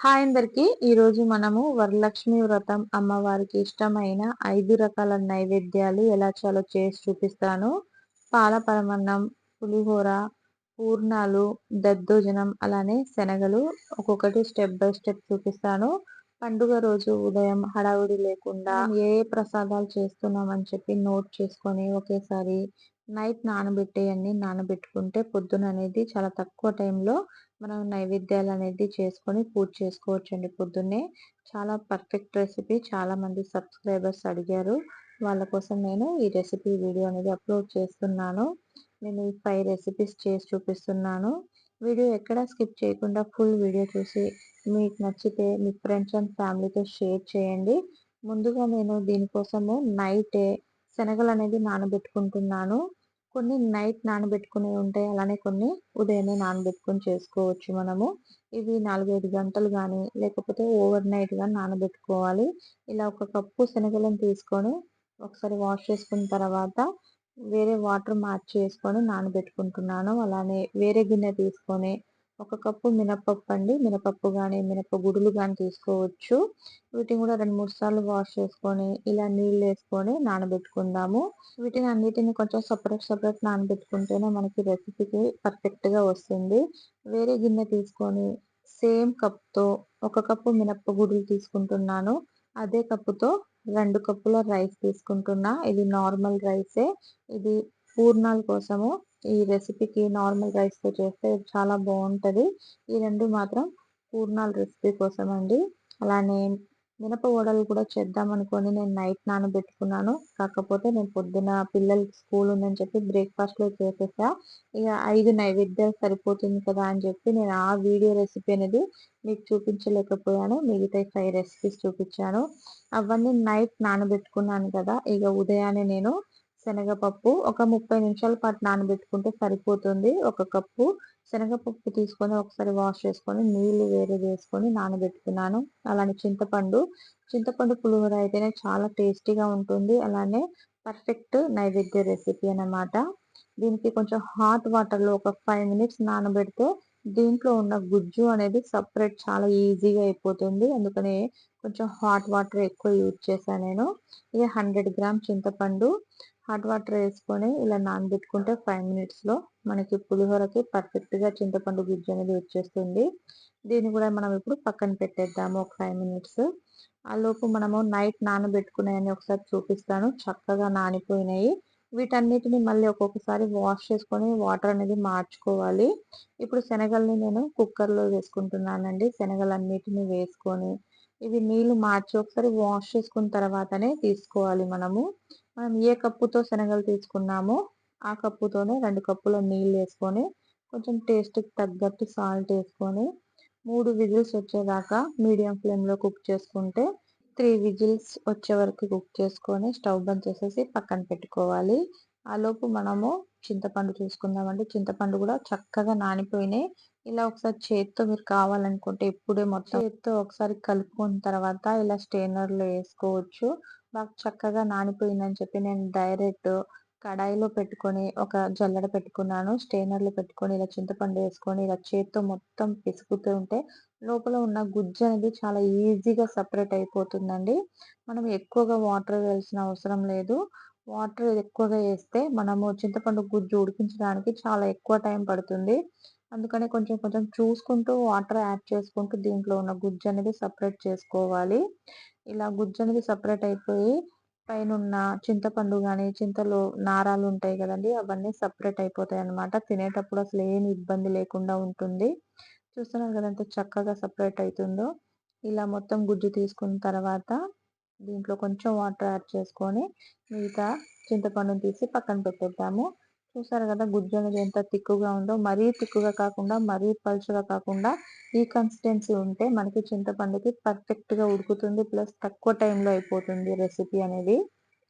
Hi అందరికి. ఈరోజు మనము వరలక్ష్మి వ్రతం అమ్మవారికి ఇష్టమైన ఐదు రకాల నైవేద్యాలు ఎలా చేయాలో చేసి చూపిస్తాను. పాల పరమన్నం పులిహోర పూర్ణాలు దద్దోజనం అలానే శనగలు ఒక్కొక్కటి స్టెప్ బై స్టెప్ చూపిస్తాను. పండుగ రోజు ఉదయం హడావుడి లేకుండా ఏ ప్రసాదాలు చేస్తున్నామని చెప్పి నోట్ చేసుకొని ఒకేసారి నైట్ నానబెట్టేయండి. నానబెట్టుకుంటే పొద్దున అనేది చాలా తక్కువ టైంలో మనం నైవేద్యాలు అనేది చేసుకొని పూజ చేసుకోవచ్చు అండి పొద్దున్నే. చాలా పర్ఫెక్ట్ రెసిపీ. చాలా మంది సబ్స్క్రైబర్స్ అడిగారు. వాళ్ళ కోసం నేను ఈ రెసిపీ వీడియో అనేది అప్లోడ్ చేస్తున్నాను. నేను ఈ ఫైవ్ రెసిపీస్ చేసి చూపిస్తున్నాను. వీడియో ఎక్కడ స్కిప్ చేయకుండా ఫుల్ వీడియో చూసి మీకు నచ్చితే మీ ఫ్రెండ్స్ అండ్ ఫ్యామిలీతో షేర్ చేయండి. ముందుగా నేను దీనికోసము నైటే శనగలు అనేది నానబెట్టుకుంటున్నాను. కొన్ని నైట్ నానబెట్టుకునే ఉంటాయి. అలానే కొన్ని ఉదయమే నానబెట్టుకుని చేసుకోవచ్చు మనము. ఇవి నాలుగైదు గంటలు కానీ లేకపోతే ఓవర్ నైట్ కానీ నానబెట్టుకోవాలి. ఇలా ఒక కప్పు శనగలను తీసుకొని ఒకసారి వాష్ చేసుకున్న తర్వాత వేరే వాటర్ మార్చి వేసుకొని నానబెట్టుకుంటున్నాను. అలానే వేరే గిన్నె తీసుకొని ఒక కప్పు మినపప్పు అండి. మినపప్పు కానీ మినప గుడులు కానీ తీసుకోవచ్చు. వీటిని కూడా రెండు మూడు సార్లు వాష్ చేసుకొని ఇలా నీళ్ళు వేసుకొని నానబెట్టుకుందాము. వీటిని అన్నిటిని కొంచెం సపరేట్ సపరేట్ నానబెట్టుకుంటేనే మనకి రెసిపీకి పర్ఫెక్ట్గా వస్తుంది. వేరే గిన్నె తీసుకొని సేమ్ కప్తో ఒక కప్పు మినప్ప గుడులు తీసుకుంటున్నాను. అదే కప్పుతో రెండు కప్పుల రైస్ తీసుకుంటున్నా. ఇది నార్మల్ రైసే ఇది పూర్ణాల కోసము ఈ రెసిపీకి నార్మల్ రైస్తో చేస్తే చాలా బాగుంటుంది. ఈ రెండు మాత్రం పూర్ణాల రెసిపీ కోసం అండి అలానే మినప వడలు కూడా చేద్దాం అనుకొని నేను నైట్ నానబెట్టుకున్నాను. కాకపోతే నేను పొద్దున పిల్లలకి స్కూల్ ఉందని చెప్పి బ్రేక్ఫాస్ట్లో చేసేసా. ఇక ఐదు నైవేద్యాలు సరిపోతుంది కదా అని చెప్పి నేను ఆ వీడియో రెసిపీ అనేది మీకు చూపించలేకపోయాను. మిగతా ఫైవ్ రెసిపీస్ చూపించాను. అవన్నీ నైట్ నానబెట్టుకున్నాను కదా. ఇక ఉదయాన్నే నేను శనగపప్పు ఒక ముప్పై నిమిషాల పాటు నానబెట్టుకుంటే సరిపోతుంది. ఒక కప్పు శనగపప్పు తీసుకొని ఒకసారి వాష్ చేసుకొని నీళ్ళు వేరే వేసుకొని నానబెట్టుకున్నాను. అలానే చింతపండు చింతపండు పులిహోర అయితేనే చాలా టేస్టీగా ఉంటుంది. అలానే పర్ఫెక్ట్ నైవేద్య రెసిపీ అనమాట దీనికి కొంచెం హాట్ వాటర్లో ఒక ఫైవ్ మినిట్స్ నానబెడితే దీంట్లో ఉన్న గుజ్జు అనేది సపరేట్ చాలా ఈజీగా అయిపోతుంది. అందుకని కొంచెం హాట్ వాటర్ ఎక్కువ యూజ్ చేశాను నేను. ఇక హండ్రెడ్ గ్రామ్ చింతపండు హాట్ వాటర్ వేసుకొని ఇలా నానబెట్టుకుంటే ఫైవ్ మినిట్స్లో మనకి పులిహోరకి పర్ఫెక్ట్గా చింతపండు గుజ్జు అనేది వచ్చేస్తుంది. దీన్ని కూడా మనం ఇప్పుడు పక్కన పెట్టేద్దాము ఒక ఫైవ్ మినిట్స్. ఆ లోపు మనము నైట్ నానబెట్టుకున్నాయని ఒకసారి చూపిస్తాను. చక్కగా నానిపోయినాయి. వీటన్నిటిని మళ్ళీ ఒక్కొక్కసారి వాష్ చేసుకొని వాటర్ అనేది మార్చుకోవాలి. ఇప్పుడు శనగల్ని నేను కుక్కర్లో వేసుకుంటున్నానండి. శనగలన్నిటిని వేసుకొని ఇవి నీళ్ళు మార్చి ఒకసారి వాష్ చేసుకున్న తర్వాతనే తీసుకోవాలి మనము. మనం ఏ కప్పుతో శనగలు తీసుకున్నామో ఆ కప్పుతోనే రెండు కప్పుల నీళ్ళు వేసుకొని కొంచెం టేస్ట్కి తగ్గట్టు సాల్ట్ వేసుకొని మూడు విజిల్స్ వచ్చేదాకా మీడియం ఫ్లేమ్లో కుక్ చేసుకుంటే త్రీ విజిల్స్ వచ్చే వరకు కుక్ చేసుకొని స్టవ్ బంద్ చేసేసి పక్కన పెట్టుకోవాలి. ఆలోపు మనము చింతపండు చూసుకుందామండి. చింతపండు కూడా చక్కగా నానిపోయినాయి. ఇలా ఒకసారి చేత్తో మీరు కావాలనుకుంటే ఇప్పుడే మొత్తం చేత్తో ఒకసారి కలుపుకున్న తర్వాత ఇలా స్టెయినర్లో వేసుకోవచ్చు. బాగా చక్కగా నానిపోయిందని చెప్పి నేను డైరెక్ట్ కడాయిలో పెట్టుకొని ఒక జల్లెడ పెట్టుకున్నాను స్టెయినర్లో పెట్టుకొని ఇలా చింతపండు వేసుకొని ఇలా చేత్తో మొత్తం పిసుకుతూ ఉంటే లోపల ఉన్న గుజ్జు అనేది చాలా ఈజీగా సపరేట్ అయిపోతుందండి. మనం ఎక్కువగా వాటర్ వేయాల్సిన అవసరం లేదు. వాటర్ ఎక్కువగా వేస్తే మనము చింతపండు గుజ్జు ఉడికించడానికి చాలా ఎక్కువ టైం పడుతుంది. అందుకనే కొంచెం కొంచెం చూసుకుంటూ వాటర్ యాడ్ చేసుకుంటూ దీంట్లో ఉన్న గుజ్జు అనేది సపరేట్ చేసుకోవాలి. ఇలా గుజ్జు అనేది సపరేట్ అయిపోయి పైన ఉన్న చింతపండు కానీ చింతలో నారాలు ఉంటాయి కదండి అవన్నీ సపరేట్ అయిపోతాయి అనమాట తినేటప్పుడు అసలు ఏమి ఇబ్బంది లేకుండా ఉంటుంది. చూస్తున్నారు కదా ఎంత చక్కగా సపరేట్ అవుతుందో ఇలా మొత్తం గుజ్జు తీసుకున్న తర్వాత దీంట్లో కొంచెం వాటర్ యాడ్ చేసుకొని మిగతా చింతపండుని తీసి పక్కన పెట్టేద్దాము. చూసారు కదా గుజ్జు అనేది ఎంత తిక్కుగా ఉందో మరీ తిక్కుగా కాకుండా మరీ పలుచగా కాకుండా ఈ కన్సిస్టెన్సీ ఉంటే మనకి చింతపండుకి పర్ఫెక్ట్గా ఉడుకుతుంది ప్లస్ తక్కువ టైంలో అయిపోతుంది రెసిపీ అనేది.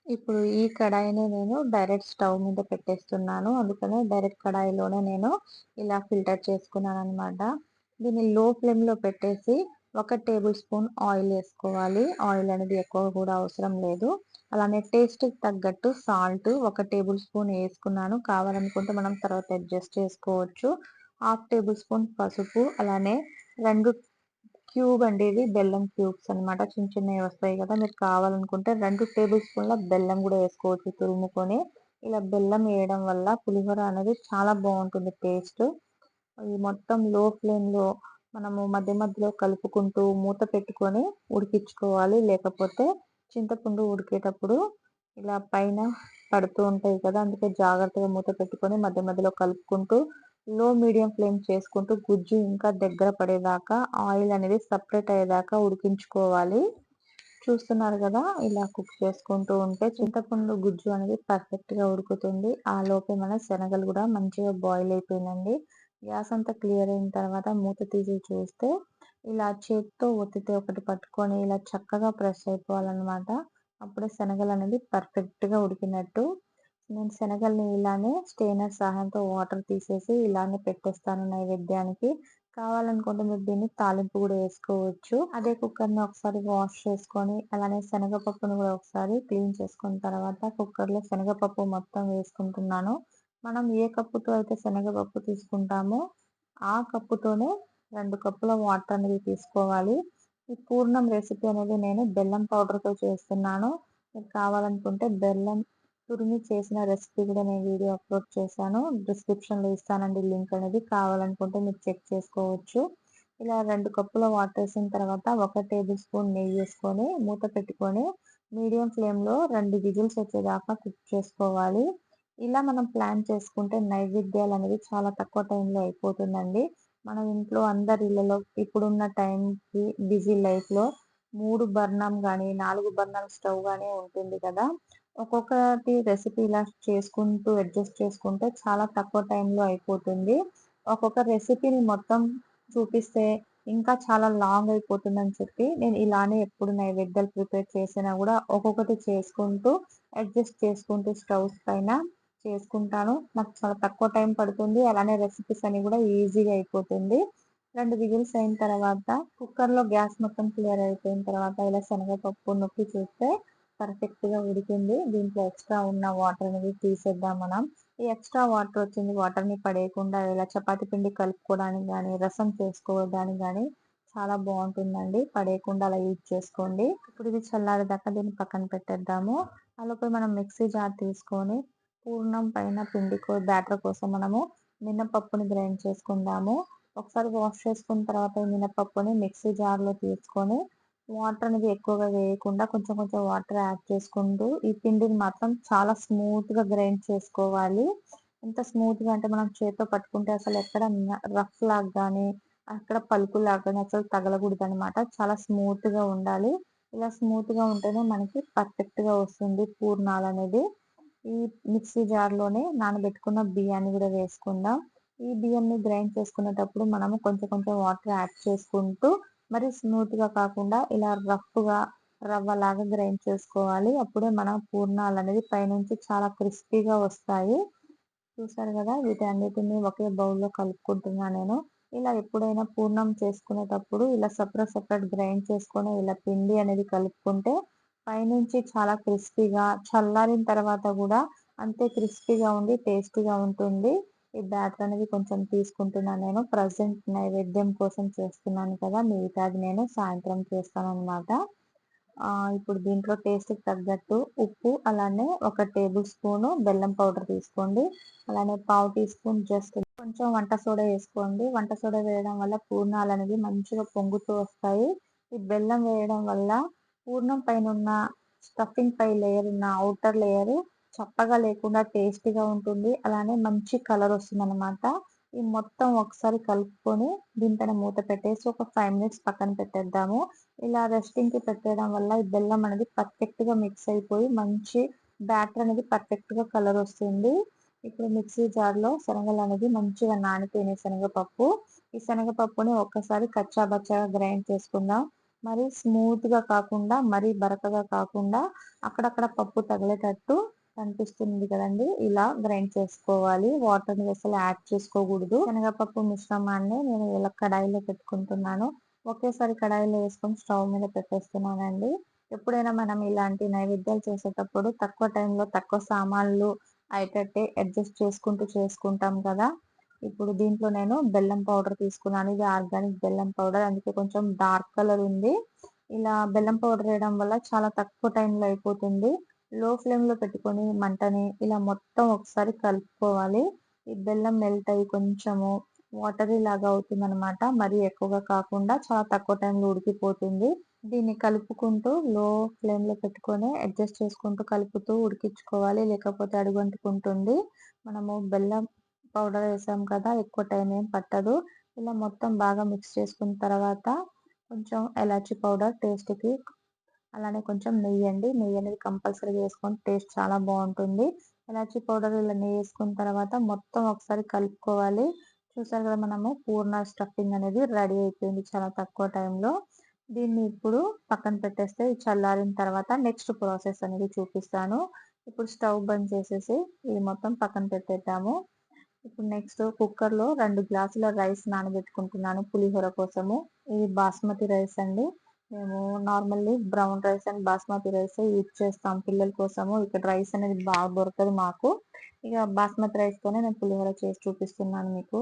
ఇప్పుడు ఈ కడాయిని నేను డైరెక్ట్ స్టవ్ మీద పెట్టేస్తున్నాను. అందుకనే డైరెక్ట్ కడాయిలోనే నేను ఇలా ఫిల్టర్ చేసుకున్నాను అనమాట దీన్ని లో ఫ్లేమ్లో పెట్టేసి ఒక టేబుల్ స్పూన్ ఆయిల్ వేసుకోవాలి. ఆయిల్ అనేది ఎక్కువ కూడా అవసరం లేదు. అలానే టేస్ట్కి తగ్గట్టు సాల్ట్ ఒక టేబుల్ స్పూన్ వేసుకున్నాను. కావాలనుకుంటే మనం తర్వాత అడ్జస్ట్ చేసుకోవచ్చు. హాఫ్ టేబుల్ స్పూన్ పసుపు అలానే రెండు క్యూబ్ అండి ఇది బెల్లం క్యూబ్స్ అనమాట చిన్న చిన్నవి వస్తాయి కదా మీరు కావాలనుకుంటే రెండు టేబుల్ స్పూన్ల బెల్లం కూడా వేసుకోవచ్చు తురుముకొని. ఇలా బెల్లం వేయడం వల్ల పులిహోర అనేది చాలా బాగుంటుంది టేస్ట్. ఇది మొత్తం లో ఫ్లేమ్లో మనము మధ్య మధ్యలో కలుపుకుంటూ మూత పెట్టుకొని ఉడికించుకోవాలి. లేకపోతే చింతపండు ఉడికేటప్పుడు ఇలా పైన పడుతూ ఉంటాయి కదా అందుకే జాగ్రత్తగా మూత పెట్టుకొని మధ్య మధ్యలో కలుపుకుంటూ లో మీడియం ఫ్లేమ్ చేసుకుంటూ గుజ్జు ఇంకా దగ్గర పడేదాకా ఆయిల్ అనేది సపరేట్ అయ్యేదాకా ఉడికించుకోవాలి. చూస్తున్నారు కదా ఇలా కుక్ చేసుకుంటూ ఉంటే చింతపండు గుజ్జు అనేది పర్ఫెక్ట్గా ఉడుకుతుంది. ఆ లోపే మన శనగలు కూడా మంచిగా బాయిల్ అయిపోయిందండి గ్యాస్ అంతా క్లియర్ అయిన తర్వాత మూత తీసి చూస్తే ఇలా చేతితో ఒత్తితే ఒకటి పట్టుకొని ఇలా చక్కగా ప్రెస్ అయిపోవాలన్నమాట. అప్పుడే శనగలు అనేది పర్ఫెక్ట్గా ఉడికినట్టు. నేను శనగల్ని ఇలానే స్టెయినర్ సహాయంతో వాటర్ తీసేసి ఇలానే పెట్టేస్తాను నైవేద్యానికి. కావాలనుకుంటే మీరు దీన్ని తాలింపు కూడా వేసుకోవచ్చు. అదే కుక్కర్ని ఒకసారి వాష్ చేసుకొని అలానే శనగపప్పును కూడా ఒకసారి క్లీన్ చేసుకున్న తర్వాత కుక్కర్లో శనగపప్పు మొత్తం వేసుకుంటున్నాను. మనం ఏ కప్పుతో అయితే శనగపప్పు తీసుకుంటామో ఆ కప్పుతోనే రెండు కప్పుల వాటర్ అనేది తీసుకోవాలి. ఈ పూర్ణం రెసిపీ అనేది నేను బెల్లం పౌడర్తో చేస్తున్నాను. మీకు కావాలనుకుంటే బెల్లం తురిమి చేసిన రెసిపీ కూడా నేను వీడియో అప్లోడ్ చేశాను. డిస్క్రిప్షన్లో ఇస్తానండి లింక్ అనేది. కావాలనుకుంటే మీరు చెక్ చేసుకోవచ్చు. ఇలా రెండు కప్పుల వాటర్ వేసిన తర్వాత ఒక టేబుల్ స్పూన్ నెయ్యి వేసుకొని మూత పెట్టుకొని మీడియం ఫ్లేమ్లో రెండు విజిల్స్ వచ్చేదాకా కుక్ చేసుకోవాలి. ఇలా మనం ప్లాన్ చేసుకుంటే నైవేద్యాలు అనేది చాలా తక్కువ టైంలో అయిపోతుందండి. మన ఇంట్లో అందరి ఇళ్ళలో ఇప్పుడున్న టైంకి బిజీ లైఫ్లో మూడు బర్ణం కానీ నాలుగు బర్ణం స్టవ్ కానీ ఉంటుంది కదా. ఒక్కొక్కటి రెసిపీ ఇలా చేసుకుంటూ అడ్జస్ట్ చేసుకుంటే చాలా తక్కువ టైంలో అయిపోతుంది. ఒక్కొక్క రెసిపీని మొత్తం చూపిస్తే ఇంకా చాలా లాంగ్ అయిపోతుందని చెప్పి నేను ఇలానే ఎప్పుడు నైవేద్యాలు ప్రిపేర్ చేసినా కూడా ఒక్కొక్కటి చేసుకుంటూ అడ్జస్ట్ చేసుకుంటూ స్టవ్స్ పైన చేసుకుంటాను. నాకు చాలా తక్కువ టైం పడుతుంది. అలానే రెసిపీస్ అని కూడా ఈజీగా అయిపోతుంది. రెండు విజిల్స్ అయిన తర్వాత కుక్కర్లో గ్యాస్ మొత్తం క్లియర్ అయిపోయిన తర్వాత ఇలా శనగపప్పు నొక్కి చూస్తే పర్ఫెక్ట్గా ఉడికింది. దీంట్లో ఎక్స్ట్రా ఉన్న వాటర్ అనేది తీసేద్దాం మనం. ఈ ఎక్స్ట్రా వాటర్ వచ్చింది వాటర్ని పడేయకుండా ఇలా చపాతి పిండి కలుపుకోవడానికి కానీ రసం చేసుకోవడానికి కానీ చాలా బాగుంటుందండి. పడేయకుండా అలా యూజ్ చేసుకోండి. ఇప్పుడు ఇది చల్లారేదాకా దీన్ని పక్కన పెట్టేద్దాము. అలాపై మనం మిక్సీ జార్ తీసుకొని పూర్ణం పైన పిండి బ్యాటర్ కోసం మనము మినపప్పుని గ్రైండ్ చేసుకుందాము. ఒకసారి వాష్ చేసుకున్న తర్వాత ఈ మినపప్పుని మిక్సీ జార్లో తీసుకొని వాటర్ అనేది ఎక్కువగా వేయకుండా కొంచెం కొంచెం వాటర్ యాడ్ చేసుకుంటూ ఈ పిండిని మాత్రం చాలా స్మూత్గా గ్రైండ్ చేసుకోవాలి. ఎంత స్మూత్గా అంటే మనం చేతితో పట్టుకుంటే అసలు ఎక్కడ రఫ్ లాగా కానీ అక్కడ పలుకు లాగా కానీ అసలు తగలకూడదు అనమాట చాలా స్మూత్గా ఉండాలి. ఇలా స్మూత్గా ఉంటేనే మనకి పర్ఫెక్ట్గా వస్తుంది పూర్ణాలు అనేది ఈ మిక్సీ జార్లోనే నానబెట్టుకున్న బియ్యాన్ని కూడా వేసుకుందాం. ఈ బియ్యంని గ్రైండ్ చేసుకునేటప్పుడు మనము కొంచెం కొంచెం వాటర్ యాడ్ చేసుకుంటూ మరి స్మూత్గా కాకుండా ఇలా రఫ్గా రవ్వలాగా రవ్వ లాగా గ్రైండ్ చేసుకోవాలి. అప్పుడే మన పూర్ణాలు అనేది పైనుంచి చాలా క్రిస్పీగా వస్తాయి. చూసారు కదా వీటన్నిటిని ఒకే బౌల్లో కలుపుకుంటున్నా నేను. ఇలా ఎప్పుడైనా పూర్ణం చేసుకునేటప్పుడు ఇలా సపరేట్ సపరేట్ గ్రైండ్ చేసుకొని ఇలా పిండి అనేది కలుపుకుంటే పైనుంచి చాలా క్రిస్పీగా చల్లారిన తర్వాత కూడా అంతే క్రిస్పీగా ఉండి టేస్టీగా ఉంటుంది. ఈ బ్యాటర్ అనేది కొంచెం తీసుకుంటున్నాను నేను. ప్రజెంట్ నైవేద్యం కోసం చేస్తున్నాను కదా మిగతాది నేను సాయంత్రం చేస్తాను అనమాట ఇప్పుడు దీంట్లో టేస్ట్కి తగ్గట్టు ఉప్పు అలానే ఒక టేబుల్ స్పూన్ బెల్లం పౌడర్ తీసుకోండి. అలానే పావు టీ స్పూన్ జస్ట్ కొంచెం వంట సోడా వేసుకోండి. వంట సోడా వేయడం వల్ల పూర్ణాలు అనేది మంచిగా పొంగుతూ వస్తాయి. ఈ బెల్లం వేయడం వల్ల పూర్ణం పైన ఉన్న స్టఫింగ్ పై లేయర్ ఉన్న అవుటర్ లేయర్ చప్పగా లేకుండా టేస్టీగా ఉంటుంది. అలానే మంచి కలర్ వస్తుంది అనమాట ఈ మొత్తం ఒకసారి కలుపుకొని దీనిపైన మూత పెట్టేసి ఒక ఫైవ్ మినిట్స్ పక్కన పెట్టేద్దాము. ఇలా రెస్టింగ్కి పెట్టడం వల్ల ఈ బెల్లం అనేది పర్ఫెక్ట్గా మిక్స్ అయిపోయి మంచి బ్యాటర్ అనేది పర్ఫెక్ట్గా కలర్ వస్తుంది. ఇప్పుడు మిక్సీ జార్లో శనగలు అనేది మంచిగా నానిపోయినాయి శనగపప్పు. ఈ శనగపప్పుని ఒక్కసారి కచ్చాబచ్చాగా గ్రైండ్ చేసుకుందాం. మరి స్మూత్గా కాకుండా మరీ బరకగా కాకుండా అక్కడక్కడ పప్పు తగిలేటట్టు కనిపిస్తుంది కదండి. ఇలా గ్రైండ్ చేసుకోవాలి. వాటర్ని అసలు యాడ్ చేసుకోకూడదు. శనగపప్పు మిశ్రమాన్ని నేను ఇలా కడాయిలో పెట్టుకుంటున్నాను. ఒకేసారి కడాయిలో వేసుకొని స్టవ్ మీద పెట్టేస్తున్నానండి. ఎప్పుడైనా మనం ఇలాంటి నైవేద్యాలు చేసేటప్పుడు తక్కువ టైంలో తక్కువ సామాన్లు అయ్యేటట్టే అడ్జస్ట్ చేసుకుంటూ చేసుకుంటాం కదా. ఇప్పుడు దీంట్లో నేను బెల్లం పౌడర్ తీసుకున్నాను. ఇది ఆర్గానిక్ బెల్లం పౌడర్. అందుకే కొంచెం డార్క్ కలర్ ఉంది. ఇలా బెల్లం పౌడర్ వేయడం వల్ల చాలా తక్కువ టైంలో అయిపోతుంది. లో ఫ్లేమ్లో పెట్టుకొని మంటని ఇలా మొత్తం ఒకసారి కలుపుకోవాలి. ఈ బెల్లం మెల్ట్ అయ్యి కొంచెము వాటరీ లాగా అవుతుంది అనమాట మరీ ఎక్కువగా కాకుండా చాలా తక్కువ టైంలో ఉడికిపోతుంది. దీన్ని కలుపుకుంటూ లో ఫ్లేమ్లో పెట్టుకొని అడ్జస్ట్ చేసుకుంటూ కలుపుతూ ఉడికించుకోవాలి. లేకపోతే అడుగంటుకుంటుంది. మనము బెల్లం పౌడర్ వేసాం కదా ఎక్కువ టైం ఏం పట్టదు. ఇలా మొత్తం బాగా మిక్స్ చేసుకున్న తర్వాత కొంచెం ఎలాచీ పౌడర్ టేస్ట్కి అలానే కొంచెం నెయ్యి అండి. నెయ్యి అనేది కంపల్సరీ వేసుకొని టేస్ట్ చాలా బాగుంటుంది. ఎలాచీ పౌడర్ ఇలా నెయ్యి వేసుకున్న తర్వాత మొత్తం ఒకసారి కలుపుకోవాలి. చూసారు కదా మనము పూర్ణ స్టఫింగ్ అనేది రెడీ అయిపోయింది చాలా తక్కువ టైంలో దీన్ని ఇప్పుడు పక్కన పెట్టేస్తే చల్లారిన తర్వాత నెక్స్ట్ ప్రాసెస్ అనేది చూపిస్తాను. ఇప్పుడు స్టవ్ బంద్ చేసేసి ఇది మొత్తం పక్కన పెట్టేద్దాము. ఇప్పుడు నెక్స్ట్ కుక్కర్లో రెండు గ్లాసుల రైస్ నానబెట్టుకుంటున్నాను పులిహోర కోసము. ఇది బాస్మతి రైస్ అండి. మేము normally brown rice and basmati rice use చేస్తాం పిల్లల కోసము. ఇక్కడ రైస్ అనేది బాగా దొరకదు మాకు. ఇక బాస్మతి రైస్తోనే నేను పులిహోర చేసి చూపిస్తున్నాను మీకు.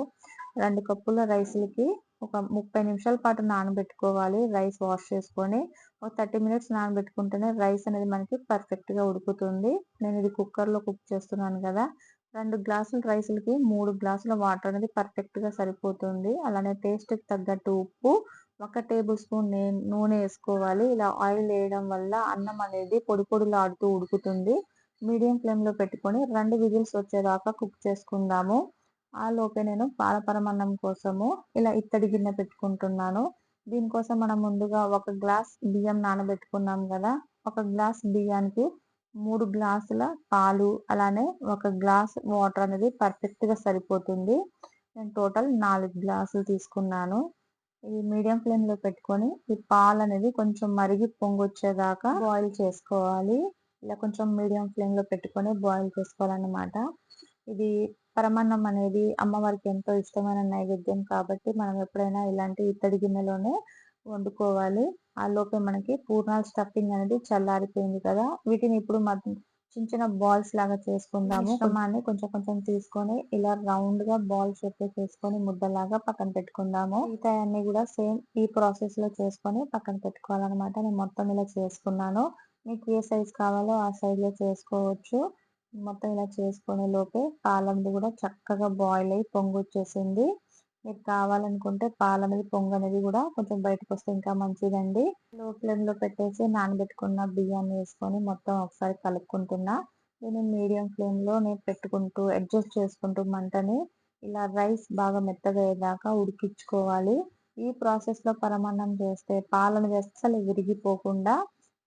రెండు కప్పుల రైస్లకి ఒక ముప్పై నిమిషాల పాటు నానబెట్టుకోవాలి. రైస్ వాష్ చేసుకొని ఒక థర్టీ మినిట్స్ నానబెట్టుకుంటేనే రైస్ అనేది మనకి పర్ఫెక్ట్గా ఉడుకుతుంది. నేను ఇది కుక్కర్లో కుక్ చేస్తున్నాను కదా. రెండు గ్లాసుల రైసులకి మూడు గ్లాసుల వాటర్ అనేది పర్ఫెక్ట్గా సరిపోతుంది. అలానే టేస్ట్కి తగ్గట్టు ఉప్పు ఒక టేబుల్ స్పూన్ నూనె వేసుకోవాలి. ఇలా ఆయిల్ వేయడం వల్ల అన్నం అనేది పొడి పొడిలాడుతూ ఉడుకుతుంది. మీడియం ఫ్లేమ్లో పెట్టుకొని రెండు విజిల్స్ వచ్చేదాకా కుక్ చేసుకుందాము. ఆ లోపే నేను పాలపరమన్నం కోసము ఇలా ఇత్తడి గిన్నె పెట్టుకుంటున్నాను. దీనికోసం మనం ముందుగా ఒక గ్లాస్ బియ్యం నానబెట్టుకున్నాం కదా ఒక గ్లాస్ బియ్యానికి మూడు గ్లాసుల పాలు అలానే ఒక గ్లాస్ వాటర్ అనేది పర్ఫెక్ట్గా సరిపోతుంది. నేను టోటల్ నాలుగు గ్లాసులు తీసుకున్నాను. ఇది మీడియం ఫ్లేమ్లో పెట్టుకొని ఈ పాలు అనేది కొంచెం మరిగి పొంగొచ్చేదాకా బాయిల్ చేసుకోవాలి. ఇలా కొంచెం మీడియం ఫ్లేమ్లో పెట్టుకొని బాయిల్ చేసుకోవాలన్నమాట. ఇది పరమాన్నం అనేది అమ్మవారికి ఎంతో ఇష్టమైన నైవేద్యం కాబట్టి మనం ఎప్పుడైనా ఇలాంటి ఇత్తడి గిన్నెలోనే వండుకోవాలి. ఆ లోపే మనకి పూర్ణాల స్టఫింగ్ అనేది చల్లారిపోయింది కదా. వీటిని ఇప్పుడు చిన్న చిన్న బాల్స్ లాగా చేసుకుందాము. మిశ్రమాన్ని కొంచెం కొంచెం తీసుకొని ఇలా రౌండ్గా బాల్ షేప్ చేసుకొని ముద్దలాగా పక్కన పెట్టుకుందాము. మిగతా అన్ని కూడా సేమ్ ఈ ప్రాసెస్లో చేసుకొని పక్కన పెట్టుకోవాలన్నమాట. నేను మొత్తం ఇలా చేసుకున్నాను. మీకు ఏ సైజ్ కావాలో ఆ సైజ్లో చేసుకోవచ్చు. మొత్తం ఇలా చేసుకునే లోపే పాలన్నది కూడా చక్కగా బాయిల్ అయ్యి పొంగు వచ్చేసింది మీకు కావాలనుకుంటే పాలు అనేది పొంగు అనేది కూడా కొంచెం బయటకు వస్తే ఇంకా మంచిదండి. లో ఫ్లేమ్లో పెట్టేసి నానబెట్టుకున్న బియ్యాన్ని వేసుకొని మొత్తం ఒకసారి కలుపుకుంటున్నా. నేను మీడియం ఫ్లేమ్లో నేను పెట్టుకుంటూ అడ్జస్ట్ చేసుకుంటూ మంటని ఇలా రైస్ బాగా మెత్తగా అయ్యేదాకా ఉడికించుకోవాలి. ఈ ప్రాసెస్లో పరమాన్నం చేస్తే పాలను వేస్తే అసలు విరిగిపోకుండా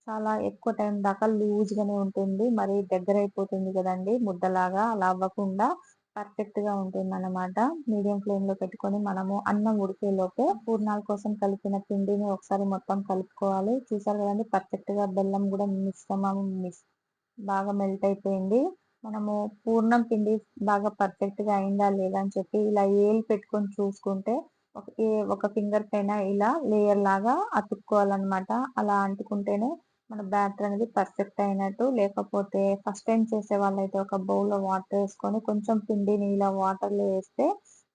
చాలా ఎక్కువ టైం దాకా లూజ్ గానే ఉంటుంది. మరి దగ్గర అయిపోతుంది కదండి ముద్దలాగా అలా అవ్వకుండా పర్ఫెక్ట్గా ఉంటుంది అనమాట మీడియం ఫ్లేమ్లో పెట్టుకొని మనము అన్నం ఉడికేలోపే పూర్ణాల కోసం కలిపిన పిండిని ఒకసారి మొత్తం కలుపుకోవాలి. చూసారు కదండి పర్ఫెక్ట్గా బెల్లం కూడా మిశ్రమం మిస్ బాగా మెల్ట్ అయిపోయింది. మనము పూర్ణం పిండి బాగా పర్ఫెక్ట్గా అయిందా లేదా అని చెప్పి ఇలా ఏలు పెట్టుకొని చూసుకుంటే ఒక ఒక ఫింగర్ పైన ఇలా లేయర్ లాగా అతుక్కోవాలన్నమాట. అలా అంటుకుంటేనే మన బ్యాటర్ అనేది పర్ఫెక్ట్ అయినట్టు లేకపోతే ఫస్ట్ టైం చేసే వాళ్ళైతే ఒక బౌల్లో వాటర్ వేసుకొని కొంచెం పిండిని ఇలా వాటర్లో వేస్తే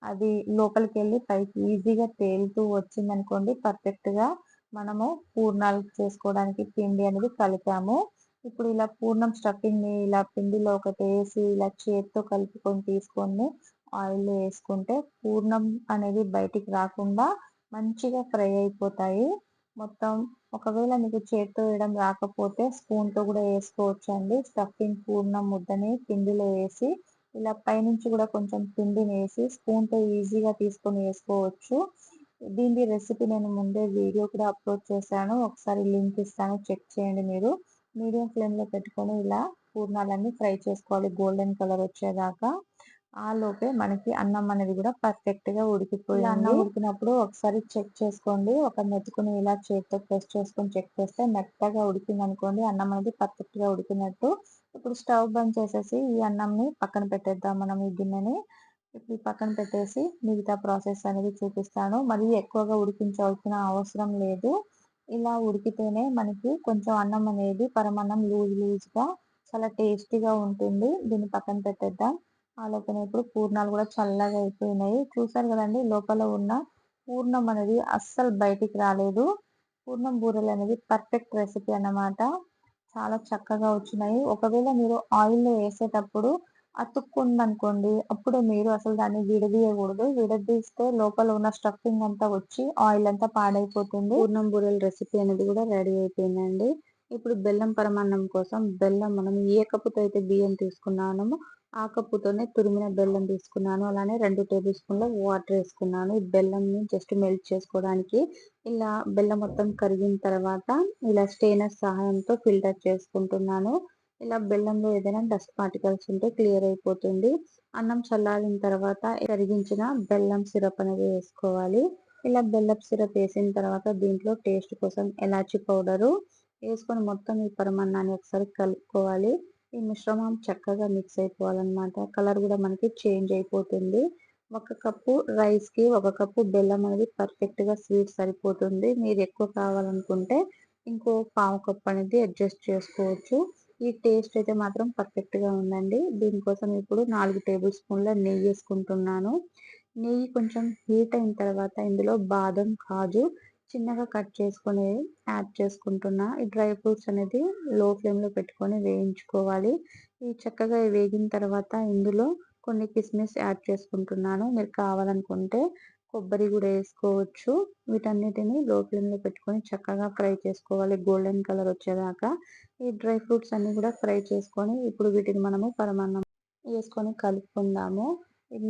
అది లోపలికి వెళ్ళి పైకి ఈజీగా తేలుతూ వచ్చింది అనుకోండి పర్ఫెక్ట్గా మనము పూర్ణాలు చేసుకోవడానికి పిండి అనేది కలిపాము. ఇప్పుడు ఇలా పూర్ణం స్టఫింగ్ని ఇలా పిండిలో ఒకటి వేసి ఇలా చేతితో కలుపుకొని తీసుకొని ఆయిల్ వేసుకుంటే పూర్ణం అనేది బయటికి రాకుండా మంచిగా ఫ్రై అయిపోతాయి. మొత్తం ఒకవేళ మీకు చేతితో వేయడం రాకపోతే స్పూన్తో కూడా వేసుకోవచ్చు అండి స్టఫింగ్ పూర్ణం ముద్దని పిండిలో వేసి ఇలా పైనుంచి కూడా కొంచెం పిండిని వేసి స్పూన్తో ఈజీగా తీసుకొని వేసుకోవచ్చు. దీని రెసిపీ నేను ముందే వీడియో కూడా అప్లోడ్ చేశాను. ఒకసారి లింక్ ఇస్తాను చెక్ చేయండి మీరు. మీడియం ఫ్లేమ్లో పెట్టుకొని ఇలా పూర్ణాలన్నీ ఫ్రై చేసుకోవాలి. గోల్డెన్ కలర్ వచ్చేదాకా. ఆ లోపే మనకి అన్నం అనేది కూడా పర్ఫెక్ట్గా ఉడికిపోయింది. అన్నం ఉడికినప్పుడు ఒకసారి చెక్ చేసుకోండి. ఒక మెతుకుని ఇలా చేతితో ప్రెస్ చేసుకొని చెక్ చేస్తే మెత్తగా ఉడికింది అనుకోండి అన్నం అనేది పర్ఫెక్ట్గా ఉడికినట్టు. ఇప్పుడు స్టవ్ బంద్ చేసేసి ఈ అన్నంని పక్కన పెట్టేద్దాం మనం ఈ గిన్నెని. ఇప్పుడు పక్కన పెట్టేసి మిగతా ప్రాసెస్ అనేది చూపిస్తాను. మరీ ఎక్కువగా ఉడికించవలసిన అవసరం లేదు. ఇలా ఉడికితేనే మనకి కొంచెం అన్నం అనేది పరమన్నం లూజ్ లూజ్గా చాలా టేస్టీగా ఉంటుంది. దీన్ని పక్కన పెట్టేద్దాం. ఆలోపన ఇప్పుడు పూర్ణాలు కూడా చల్లగా అయిపోయినాయి. చూసారు కదండి లోపల ఉన్న పూర్ణం అనేది అస్సలు బయటికి రాలేదు. పూర్ణం బూరెలు అనేది పర్ఫెక్ట్ రెసిపీ అన్నమాట. చాలా చక్కగా వచ్చినాయి. ఒకవేళ మీరు ఆయిల్లో వేసేటప్పుడు అతుక్కుంది అనుకోండి అప్పుడు మీరు అసలు దాన్ని విడదీయకూడదు. విడదీస్తే లోపల ఉన్న స్టఫింగ్ అంతా వచ్చి ఆయిల్ అంతా పాడైపోతుంది. పూర్ణం బూరెల రెసిపీ అనేది కూడా రెడీ అయిపోయిందండి. ఇప్పుడు బెల్లం పరమాన్నం కోసం బెల్లం మనం ఏ కప్పుతో అయితే బియ్యం తీసుకున్నామో ఆ తురిమిన బెల్లం తీసుకున్నాను. అలానే రెండు టేబుల్ స్పూన్ల వాటర్ వేసుకున్నాను. ఈ బెల్లంని జస్ట్ మెల్ట్ చేసుకోవడానికి ఇలా బెల్లం మొత్తం కరిగిన తర్వాత ఇలా స్టెయినర్ సహాయంతో ఫిల్టర్ చేసుకుంటున్నాను. ఇలా బెల్లంలో ఏదైనా డస్ట్ పార్టికల్స్ ఉంటే క్లియర్ అయిపోతుంది. అన్నం చల్లారిన తర్వాత కరిగించిన బెల్లం సిరప్ అనేది వేసుకోవాలి. ఇలా బెల్లం సిరప్ వేసిన తర్వాత దీంట్లో టేస్ట్ కోసం ఎలాచి పౌడరు వేసుకొని మొత్తం ఈ పరమాన్నాన్ని ఒకసారి కలుపుకోవాలి. ఈ మిశ్రమం చక్కగా మిక్స్ అయిపోవాలన్నమాట. కలర్ కూడా మనకి చేంజ్ అయిపోతుంది. ఒక కప్పు రైస్కి ఒక కప్పు బెల్లం అనేది పర్ఫెక్ట్గా స్వీట్ సరిపోతుంది. మీరు ఎక్కువ కావాలనుకుంటే ఇంకో పావు కప్పు అనేది అడ్జస్ట్ చేసుకోవచ్చు. ఈ టేస్ట్ అయితే మాత్రం పర్ఫెక్ట్గా ఉందండి. దీనికోసం ఇప్పుడు నాలుగు టేబుల్ స్పూన్ల నెయ్యి వేసుకుంటున్నాను. నెయ్యి కొంచెం హీట్ అయిన తర్వాత ఇందులో బాదం కాజు చిన్నగా కట్ చేసుకొని యాడ్ చేసుకుంటున్నా. ఈ డ్రై ఫ్రూట్స్ అనేది లో ఫ్లేమ్లో పెట్టుకొని వేయించుకోవాలి. ఈ చక్కగా వేగిన తర్వాత ఇందులో కొన్ని కిస్మిస్ యాడ్ చేసుకుంటున్నాను. మీరు కావాలనుకుంటే కొబ్బరి కూడా వేసుకోవచ్చు. వీటన్నిటిని లో ఫ్లేమ్లో పెట్టుకొని చక్కగా ఫ్రై చేసుకోవాలి. గోల్డెన్ కలర్ వచ్చేదాకా ఈ డ్రై ఫ్రూట్స్ అన్ని కూడా ఫ్రై చేసుకొని ఇప్పుడు వీటిని మనము పరమాన్నం వేసుకొని కలుపుకుందాము.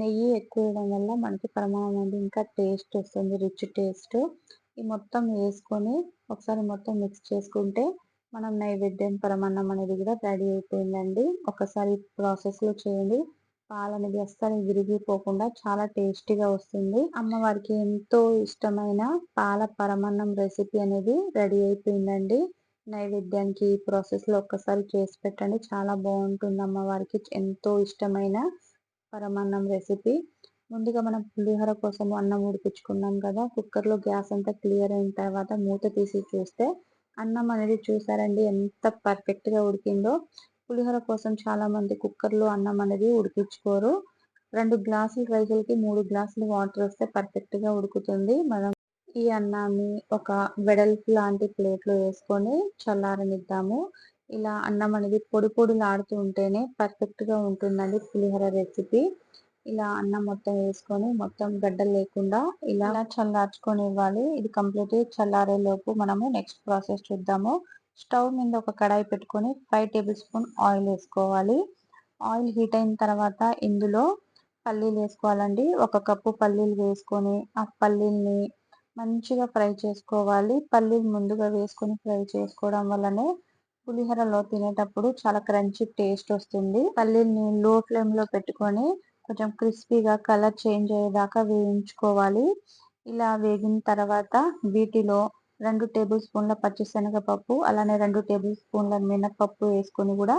నెయ్యి ఎక్కువ వేయడం వల్ల మనకి పరమాన్నం అనేది ఇంకా టేస్ట్ వస్తుంది. Rich taste. ఈ మొత్తం వేసుకొని ఒకసారి మొత్తం మిక్స్ చేసుకుంటే మనం నైవేద్యం పరమాన్నం అనేది కూడా రెడీ అయిపోయిందండి. ఒకసారి ప్రాసెస్లో చేయండి. పాలు అనేది అస్సలు విరిగిపోకుండా చాలా టేస్టీగా వస్తుంది. అమ్మవారికి ఎంతో ఇష్టమైన పాల పరమాన్నం రెసిపీ అనేది రెడీ అయిపోయిందండి. నైవేద్యానికి ఈ ప్రాసెస్లో ఒక్కసారి చేసి పెట్టండి. చాలా బాగుంటుంది అమ్మవారికి. ఎంతో ఇష్టమైన పరమాన్నం రెసిపీ ముందుగా మనం పులిహోర కోసం అన్నం ఉడిపించుకున్నాం కదా కుక్కర్లో గ్యాస్ అంతా క్లియర్ అయిన తర్వాత మూత తీసి చూస్తే అన్నం అనేది చూసారండి ఎంత పర్ఫెక్ట్గా ఉడికిందో. పులిహోర కోసం చాలామంది కుక్కర్లో అన్నం అనేది ఉడికించుకోరు. రెండు గ్లాసులు రైసులకి మూడు గ్లాసులు వాటర్ వస్తే పర్ఫెక్ట్గా ఉడుకుతుంది. మనం ఈ అన్నాన్ని ఒక వెడల్పు లాంటి ప్లేట్లో వేసుకొని చల్లారనిద్దాము. ఇలా అన్నం అనేది పొడి పొడిలాడుతూ ఉంటేనే పర్ఫెక్ట్గా ఉంటుందండి పులిహోర రెసిపీ. ఇలా అన్నం మొత్తం వేసుకొని మొత్తం గడ్డలు లేకుండా ఇలా చల్లార్చుకొని ఇవ్వాలి. ఇది కంప్లీట్ చల్లారే లోపు మనము నెక్స్ట్ ప్రాసెస్ చూద్దాము. స్టవ్ మీద ఒక కడాయి పెట్టుకొని ఫైవ్ టేబుల్ స్పూన్ ఆయిల్ వేసుకోవాలి. ఆయిల్ హీట్ అయిన తర్వాత ఇందులో పల్లీలు వేసుకోవాలండి. ఒక కప్పు పల్లీలు వేసుకొని ఆ పల్లీల్ని మంచిగా ఫ్రై చేసుకోవాలి. పల్లీలు ముందుగా వేసుకొని ఫ్రై చేసుకోవడం వల్లనే పులిహోరలో తినేటప్పుడు చాలా క్రంచీ టేస్ట్ వస్తుంది. పల్లీల్ని లో ఫ్లేమ్లో పెట్టుకొని కొంచెం క్రిస్పీగా కలర్ చేంజ్ అయ్యేదాకా వేయించుకోవాలి. ఇలా వేగిన తర్వాత వీటిలో రెండు టేబుల్ స్పూన్ల పచ్చిశనగపప్పు అలానే రెండు టేబుల్ స్పూన్ల మినపప్పు వేసుకొని కూడా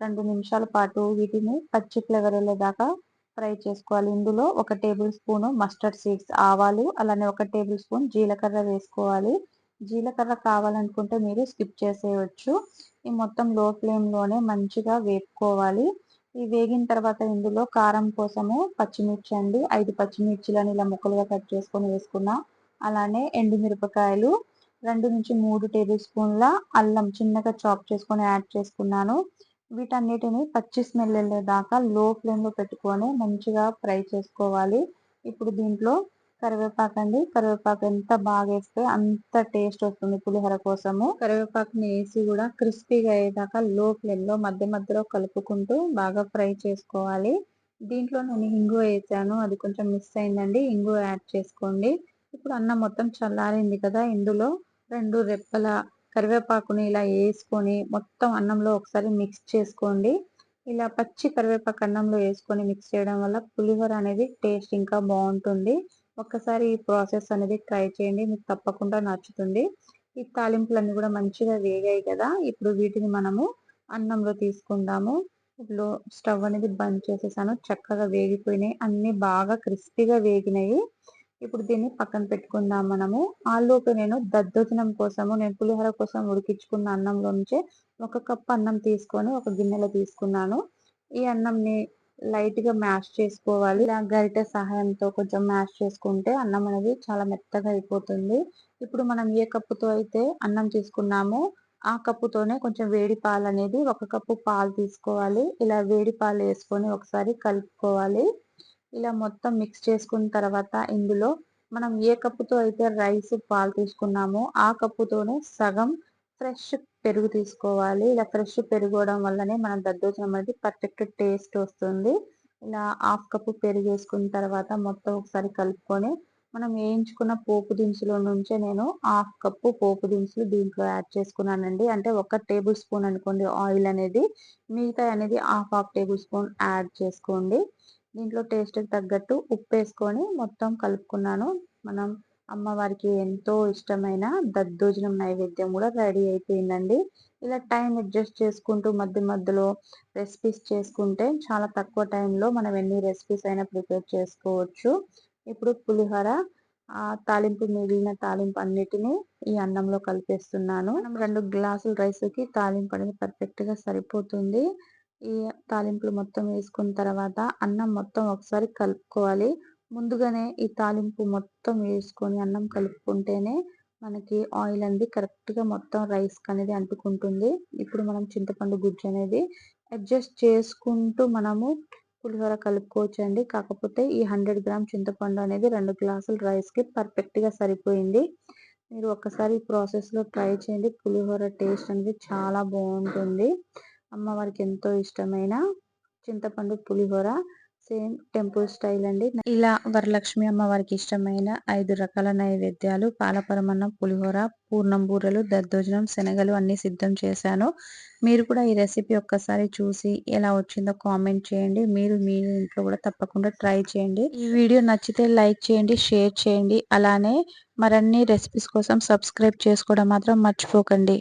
రెండు నిమిషాల పాటు వీటిని పచ్చి ఫ్లేవర్ వెళ్ళేదాకా ఫ్రై చేసుకోవాలి. ఇందులో ఒక టేబుల్ స్పూన్ మస్టర్డ్ సీడ్స్ ఆవాలు అలానే ఒక టేబుల్ స్పూన్ జీలకర్ర వేసుకోవాలి. జీలకర్ర కావాలనుకుంటే మీరు స్కిప్ చేసేయచ్చు. ఈ మొత్తం లో ఫ్లేమ్లోనే మంచిగా వేపుకోవాలి. ఈ వేగిన తర్వాత ఇందులో కారం కోసము పచ్చిమిర్చి అండి. ఐదు పచ్చిమిర్చిలను ఇలా ముక్కలుగా కట్ చేసుకొని వేసుకున్నా. అలానే ఎండుమిరపకాయలు రెండు నుంచి మూడు టేబుల్ స్పూన్ల అల్లం చిన్నగా చాప్ చేసుకొని యాడ్ చేసుకున్నాను. వీటన్నిటిని పచ్చి స్మెల్ వెళ్ళేదాకా లో ఫ్లేమ్లో పెట్టుకొని మంచిగా ఫ్రై చేసుకోవాలి. ఇప్పుడు దీంట్లో కరివేపాకు అండి కరివేపాకు ఎంత బాగా వేస్తే అంత టేస్ట్ వస్తుంది పులిహోర కోసము. కరివేపాకుని వేసి కూడా క్రిస్పీగా అయ్యేదాకా లో ఫ్లేమ్లో మధ్య మధ్యలో కలుపుకుంటూ బాగా ఫ్రై చేసుకోవాలి. దీంట్లో నేను ఇంగు వేసాను. అది కొంచెం మిస్ అయిందండి. ఇంగు యాడ్ చేసుకోండి. ఇప్పుడు అన్నం మొత్తం చల్లారింది కదా ఇందులో రెండు రెప్పల కరివేపాకుని ఇలా వేసుకొని మొత్తం అన్నంలో ఒకసారి మిక్స్ చేసుకోండి. ఇలా పచ్చి కరివేపాకు అన్నంలో వేసుకొని మిక్స్ చేయడం వల్ల పులిహోర అనేది టేస్ట్ ఇంకా బాగుంటుంది. ఒక్కసారి ఈ ప్రాసెస్ అనేది ట్రై చేయండి. మీకు తప్పకుండా నచ్చుతుంది. ఈ తాలింపులన్నీ కూడా మంచిగా వేగాయి కదా. ఇప్పుడు వీటిని మనము అన్నంలో తీసుకుందాము. ఇప్పుడు స్టవ్ అనేది బంద్ చేసేసాను. చక్కగా వేగిపోయినాయి. అన్నీ బాగా క్రిస్పీగా వేగినాయి. ఇప్పుడు దీన్ని పక్కన పెట్టుకుందాం మనము. ఆలోపు నేను దద్దోజనం కోసము నేను పులిహోర కోసం ఉడికించుకున్న అన్నంలో నుంచి ఒక కప్పు అన్నం తీసుకొని ఒక గిన్నెలో తీసుకున్నాను. ఈ అన్నంని లైట్గా మ్యాష్ చేసుకోవాలి. ఇలా గరిటె సహాయంతో కొంచెం మ్యాష్ చేసుకుంటే అన్నం అనేది చాలా మెత్తగా అయిపోతుంది. ఇప్పుడు మనం ఏ కప్పుతో అయితే అన్నం తీసుకున్నామో ఆ కప్పుతోనే కొంచెం వేడి పాలు అనేది ఒక కప్పు పాలు తీసుకోవాలి. ఇలా వేడి పాలు వేసుకొని ఒకసారి కలుపుకోవాలి. ఇలా మొత్తం మిక్స్ చేసుకున్న తర్వాత ఇందులో మనం ఏ కప్పుతో అయితే రైస్ పాలు తీసుకున్నామో ఆ కప్పుతోనే సగం ఫ్రెష్ పెరుగు తీసుకోవాలి. ఇలా ఫ్రెష్ పెరుగుకోవడం వల్లనే మన దద్దోజనం అనేది పర్ఫెక్ట్ టేస్ట్ వస్తుంది. ఇలా హాఫ్ కప్పు పెరుగు వేసుకున్న తర్వాత మొత్తం ఒకసారి కలుపుకొని మనం వేయించుకున్న పోపు దినుసులో నుంచే నేను హాఫ్ కప్పు పోపు దినుసులు దీంట్లో యాడ్ చేసుకున్నానండి. అంటే ఒక టేబుల్ స్పూన్ అనుకోండి ఆయిల్ అనేది మిగతా అనేది half half tablespoon add చేసుకోండి. దీంట్లో టేస్ట్కి తగ్గట్టు ఉప్పు వేసుకొని మొత్తం కలుపుకున్నాను. మనం అమ్మవారికి ఎంతో ఇష్టమైన దద్దోజనం నైవేద్యం కూడా రెడీ అయిపోయిందండి. ఇలా టైం అడ్జస్ట్ చేసుకుంటూ మధ్య మధ్యలో రెసిపీస్ చేసుకుంటే చాలా తక్కువ టైంలో మనం ఎన్ని రెసిపీస్ అయినా ప్రిపేర్ చేసుకోవచ్చు. ఇప్పుడు పులిహోర తాలింపు మిగిలిన తాలింపు అన్నిటిని ఈ అన్నంలో కలిపేస్తున్నాను. మనం రెండు గ్లాసుల రైస్కి తాలింపు అనేది పర్ఫెక్ట్గా సరిపోతుంది. ఈ తాలింపులు మొత్తం వేసుకున్న తర్వాత అన్నం మొత్తం ఒకసారి కలుపుకోవాలి. ముందుగానే ఈ తాలింపు మొత్తం వేసుకొని అన్నం కలుపుకుంటేనే మనకి ఆయిల్ అనేది కరెక్ట్గా మొత్తం రైస్ అనేది అంటుకుంటుంది. ఇప్పుడు మనం చింతపండు గుజ్జు అనేది అడ్జస్ట్ చేసుకుంటూ మనము పులిహోర కలుపుకోవచ్చు అండి కాకపోతే ఈ హండ్రెడ్ గ్రామ్ చింతపండు అనేది రెండు గ్లాసుల రైస్కి పర్ఫెక్ట్గా సరిపోయింది. మీరు ఒక్కసారి ఈ ప్రాసెస్లో ట్రై చేయండి. పులిహోర టేస్ట్ అనేది చాలా బాగుంటుంది. అమ్మవారికి ఎంతో ఇష్టమైన చింతపండు పులిహోర. సేమ్ టెంపుల్ స్టైల్ అండి. ఇలా వరలక్ష్మి అమ్మవారికి ఇష్టమైన ఐదు రకాల నైవేద్యాలు పాలపరమన్నం పులిహోర పూర్ణం బూరెలు దద్దోజనం శనగలు అన్ని సిద్ధం చేశాను. మీరు కూడా ఈ రెసిపీ ఒక్కసారి చూసి ఎలా వచ్చిందో కామెంట్ చేయండి. మీరు మీ ఇంట్లో కూడా తప్పకుండా ట్రై చేయండి. ఈ వీడియో నచ్చితే లైక్ చేయండి షేర్ చేయండి. అలానే మరన్ని రెసిపీస్ కోసం సబ్స్క్రైబ్ చేసుకోవడం మాత్రం మర్చిపోకండి.